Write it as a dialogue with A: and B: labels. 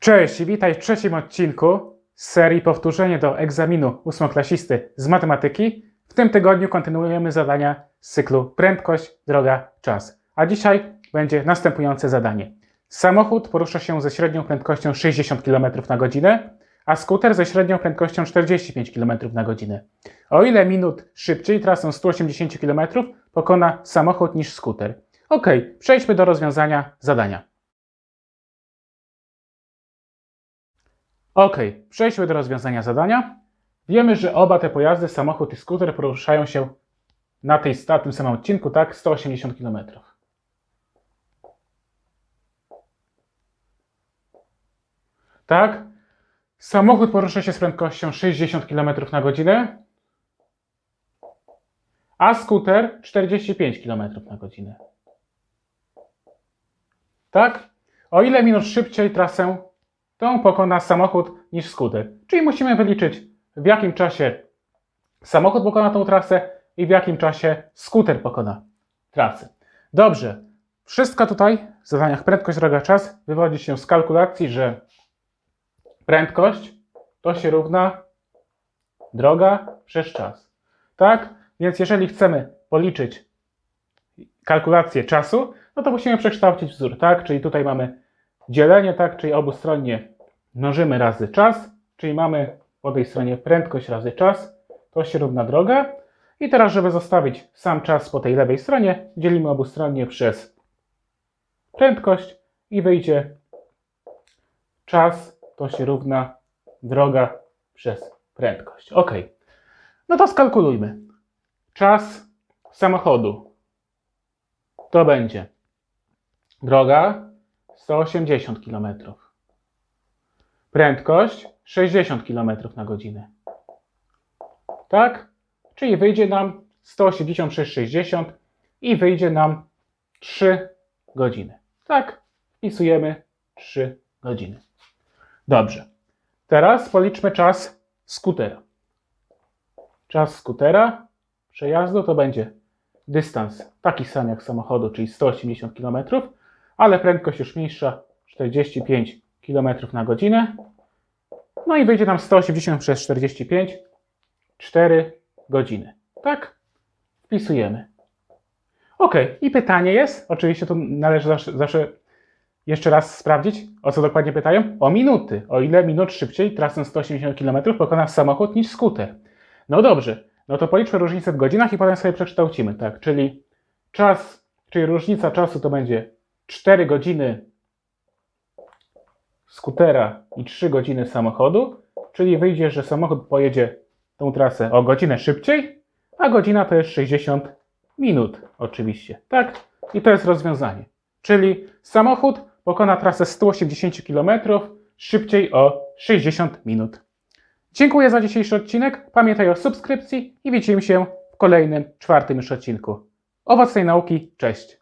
A: Cześć, witaj w trzecim odcinku z serii Powtórzenie do egzaminu ósmoklasisty z matematyki. W tym tygodniu kontynuujemy zadania z cyklu Prędkość, droga, czas. A dzisiaj będzie następujące zadanie. Samochód porusza się ze średnią prędkością 60 km na godzinę, a skuter ze średnią prędkością 45 km na godzinę. O ile minut szybciej trasą 180 km pokona samochód niż skuter? Ok, przejdźmy do rozwiązania zadania. Ok, przejdźmy do rozwiązania zadania. Wiemy, że oba te pojazdy, samochód i skuter, poruszają się na, tej, tym samym odcinku, tak, 180 km. Tak, samochód porusza się z prędkością 60 km na godzinę, a skuter 45 km na godzinę. Tak? O ile minut szybciej trasę tą pokona samochód niż skuter. Czyli musimy wyliczyć, w jakim czasie samochód pokona tą trasę i w jakim czasie skuter pokona trasę. Dobrze. Wszystko tutaj w zadaniach prędkość, droga, czas wywodzi się z kalkulacji, że prędkość to się równa droga przez czas. Tak? Więc jeżeli chcemy policzyć kalkulację czasu, no to musimy przekształcić wzór, tak? Czyli tutaj mamy dzielenie, tak? Czyli obustronnie mnożymy razy czas, czyli mamy po tej stronie prędkość razy czas, to się równa droga. I teraz, żeby zostawić sam czas po tej lewej stronie, dzielimy obustronnie przez prędkość i wyjdzie czas to się równa droga przez prędkość. Ok. No to skalkulujmy. Czas samochodu to będzie droga 180 km. Prędkość 60 km na godzinę. Tak? Czyli wyjdzie nam 180 przez 60 i wyjdzie nam 3 godziny. Tak? Wpisujemy 3 godziny. Dobrze. Teraz policzmy czas skutera. Czas skutera przejazdu to będzie dystans taki sam jak samochodu, czyli 180 km, ale prędkość już mniejsza 45 km na godzinę. No i wyjdzie nam 180 przez 45 4 godziny. Tak? Wpisujemy. Ok, i pytanie jest, oczywiście tu należy zawsze, zawsze jeszcze raz sprawdzić, o co dokładnie pytają? O minuty. O ile minut szybciej trasę 180 km pokona samochód niż skuter. No dobrze, no to policzmy różnicę w godzinach i potem sobie przekształcimy, tak? Czyli czas, czyli różnica czasu to będzie 4 godziny skutera i 3 godziny samochodu, czyli wyjdzie, że samochód pojedzie tą trasę o godzinę szybciej, a godzina to jest 60 minut, oczywiście, tak? I to jest rozwiązanie. Czyli samochód pokona trasę 180 km szybciej o 60 minut. Dziękuję za dzisiejszy odcinek. Pamiętaj o subskrypcji i widzimy się w kolejnym, czwartym już odcinku. Owocnej nauki, cześć!